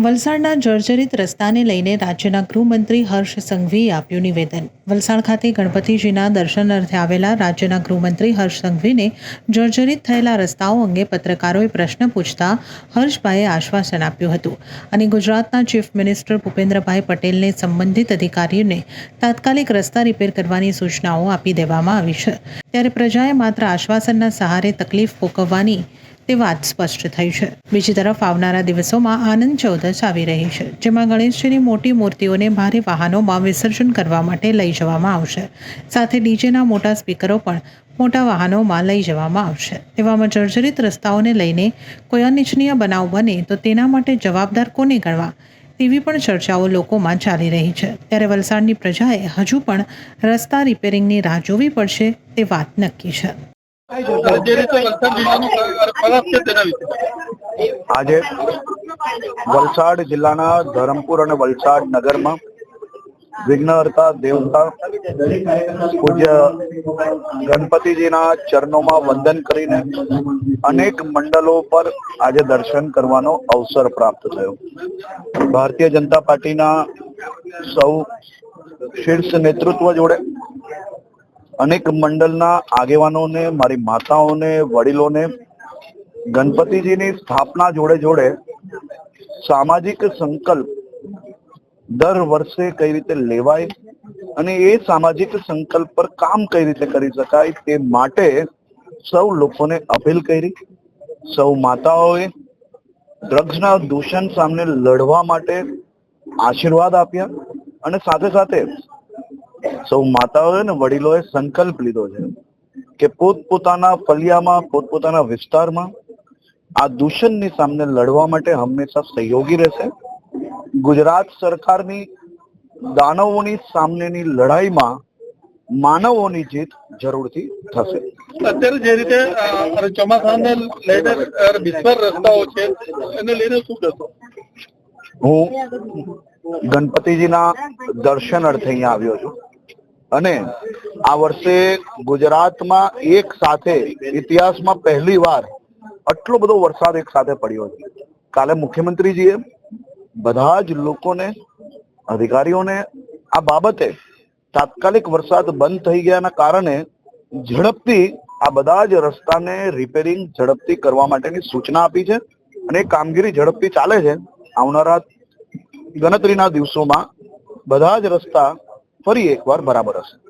વલસાડના જર્જરિત રસ્તાને લઈને રાજ્યના ગૃહમંત્રી હર્ષ સંઘવીએ આપ્યું નિવેદન. વલસાડ ખાતે ગણપતિજીના દર્શનાર્થે આવેલા રાજ્યના ગૃહમંત્રી હર્ષ સંઘવીને જર્જરિત થયેલા રસ્તાઓ અંગે પત્રકારોએ પ્રશ્ન પૂછતા હર્ષભાઈએ આશ્વાસન આપ્યું હતું અને ગુજરાતના ચીફ મિનિસ્ટર ભૂપેન્દ્રભાઈ પટેલને સંબંધિત અધિકારીઓને તાત્કાલિક રસ્તા રિપેર કરવાની સૂચનાઓ આપી દેવામાં આવી છે. ત્યારે પ્રજાએ માત્ર આશ્વાસનના સહારે તકલીફ ભોગવવાની તે વાત સ્પષ્ટ થઈ છે. બીજી તરફ આવનારા દિવસોમાં આનંદ ચૌદશ આવી રહી છે, જેમાં ગણેશજીની મોટી મૂર્તિઓને ભારે વાહનોમાં વિસર્જન કરવા માટે લઈ જવામાં આવશે. સાથે ડીજેના મોટા સ્પીકરો પણ મોટા વાહનોમાં લઈ જવામાં આવશે. એવામાં જર્જરિત રસ્તાઓને લઈને કોઈ અનિચ્છનીય બનાવ બને તો તેના માટે જવાબદાર કોને ગણવા? તેવી પણ ચર્ચાઓ લોકોમાં ચાલી રહી છે. ત્યારે વલસાડની પ્રજાએ હજુ પણ રસ્તા રિપેરિંગની રાહ જોવી પડશે તે વાત નક્કી છે. આજે વલસાડ જિલ્લાના ધરમપુર અને વલસાડ નગરમાં વિઘ્નહર્તા દેવતા પૂજ્ય ગણપતિજીના ચરણોમાં વંદન કરીને અનેક મંડળો પર આજે દર્શન કરવાનો અવસર પ્રાપ્ત થયો. ભારતીય જનતા પાર્ટીના સૌ શીર્ષ નેતૃત્વ જોડે અનેક મંડળના આગેવાનોને, મારી માતાઓને, વડીલોને, ગણપતિજીની સ્થાપના જોડે જોડે સામાજિક સંકલ્પ દર વર્ષે કઈ રીતે લેવાય અને એ સામાજિક સંકલ્પ પર કામ કઈ રીતે કરી શકાય તે માટે સૌ લોકોને અપીલ કરી. સૌ માતાઓએ ડ્રગ્સના દૂષણ સામે લડવા માટે આશીર્વાદ આપ્યા અને સાથે સાથે સૌ માતાઓએ અને વડીલોએ સંકલ્પ લીધો છે કે પોતપોતાના ફલિયામાં પોતપોતાના વિસ્તારમાં આ દૂષણની સામે લડવા માટે હંમેશા સહયોગી રહેશે. ગુજરાત સરકારની દાનવોની સામેની લડાઈમાં માનવોની જીત જરૂરથી થશે. અત્યારે જે રીતે ચોમાસાને લઈને અ, રસ્તાઓ છે એને લઈને શું કહેશો? હું ગણપતિજીના દર્શન અર્થે અહીંયા આવ્યો છું. અને આ વર્ષે ગુજરાતમાં એક સાથે ઇતિહાસમાં પહેલી વાર આટલો બધો વરસાદ એક સાથે પડ્યો છે. કાલે મુખ્યમંત્રીજીએ બધા જ લોકોને, અધિકારીઓને આ બાબતે તાત્કાલિક વરસાદ બંધ થઈ ગયાના કારણે ઝડપથી આ બધા જ રસ્તાને રિપેરિંગ ઝડપથી કરવા માટેની સૂચના આપી છે અને કામગીરી ઝડપથી ચાલે છે. આવનારા ગણતરીના દિવસોમાં બધા જ રસ્તા ફરી એકવાર બરાબર હશે.